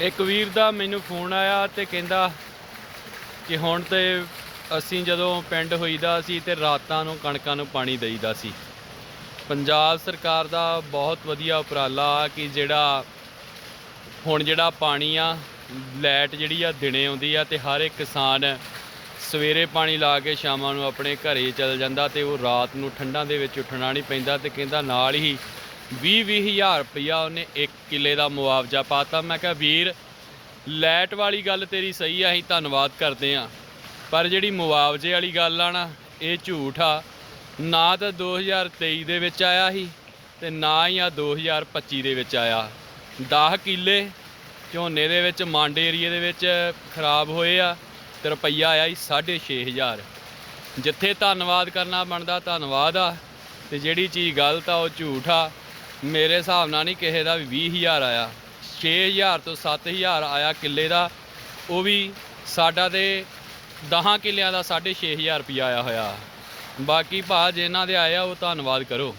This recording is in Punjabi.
ਇੱਕ ਵੀਰ ਦਾ ਮੈਨੂੰ ਫੋਨ ਆਇਆ ਤੇ ਕਹਿੰਦਾ ਕਿ ਹੁਣ ਤੇ ਅਸੀਂ ਜਦੋਂ ਪਿੰਡ ਹੋਈਦਾ ਸੀ ਤੇ ਰਾਤਾਂ ਨੂੰ ਕਣਕਾਂ ਨੂੰ ਪਾਣੀ ਦੇਈਦਾ ਸੀ। ਪੰਜਾਬ ਸਰਕਾਰ ਦਾ ਬਹੁਤ ਵਧੀਆ ਉਪਰਾਲਾ ਕਿ ਜਿਹੜਾ ਹੁਣ ਜਿਹੜਾ ਪਾਣੀ ਆ, ਲਾਈਟ ਜਿਹੜੀ ਆ ਦਿਨੇ ਆਉਂਦੀ ਆ ਤੇ ਹਰ ਇੱਕ ਕਿਸਾਨ ਸਵੇਰੇ ਪਾਣੀ ਲਾ ਕੇ ਸ਼ਾਮਾਂ ਨੂੰ ਆਪਣੇ ਘਰੇ ਚਲ ਜਾਂਦਾ ਤੇ ਉਹ ਰਾਤ ਨੂੰ ਠੰਡਾਂ ਦੇ ਵਿੱਚ ਉੱਠਣਾ ਨਹੀਂ ਪੈਂਦਾ ਤੇ ਕਹਿੰਦਾ ਨਾਲ ਹੀ 20 ਹਜ਼ਾਰ ਰੁਪਇਆ ਉਹਨੇ ਇੱਕ ਕਿੱਲੇ ਦਾ ਮੁਆਵਜ਼ਾ ਪਾਤਾ। ਮੈਂ ਕਿਹਾ, ਵੀਰ, ਲੈਟ ਵਾਲੀ ਗੱਲ ਤੇਰੀ ਸਹੀ ਆ, ਅਸੀਂ ਧੰਨਵਾਦ ਕਰਦੇ ਆ ਪਰ ਜਿਹੜੀ ਮੁਆਵਜ਼ੇ ਵਾਲੀ ਗੱਲ ਆ ਨਾ, ਇਹ ਝੂਠ ਆ। ਨਾ ਤਾਂ 2023 ਦੇ ਵਿੱਚ ਆਇਆ ਸੀ ਤੇ ਨਾ ਹੀ ਆ 2025 ਦੇ ਵਿੱਚ ਆਇਆ। 10 ਕਿੱਲੇ ਝੋਨੇ ਦੇ ਵਿੱਚ, ਮੰਡ ਏਰੀਏ ਦੇ ਵਿੱਚ ਖਰਾਬ ਹੋਏ ਆ ਤੇ ਰੁਪਈਆ ਆਇਆ ਸੀ 6500 ਜਿੱਥੇ ਧੰਨਵਾਦ ਕਰਨਾ ਬਣਦਾ, ਧੰਨਵਾਦ ਆ। ਤੇ ਜਿਹੜੀ ਚੀਜ਼ ਗਲਤ ਆ, ਉਹ ਝੂਠ ਆ। ਮੇਰੇ ਹਿਸਾਬ ਨਾਲ ਨਹੀਂ ਕਿਸੇ ਦਾ ਵੀ 20000 ਆਇਆ 6000 ਤੋਂ 7000 ਆਇਆ ਕਿੱਲੇ ਦਾ, ਉਹ ਵੀ ਸਾਡਾ ਤੇ 10 ਕਿੱਲਿਆਂ ਦਾ 6500 ਰੁਪਇਆ ਆਇਆ ਹੋਇਆ। ਬਾਕੀ ਭਾ ਜਿਨ੍ਹਾਂ ਦੇ ਆਇਆ ਉਹ ਧੰਨਵਾਦ ਕਰੋ।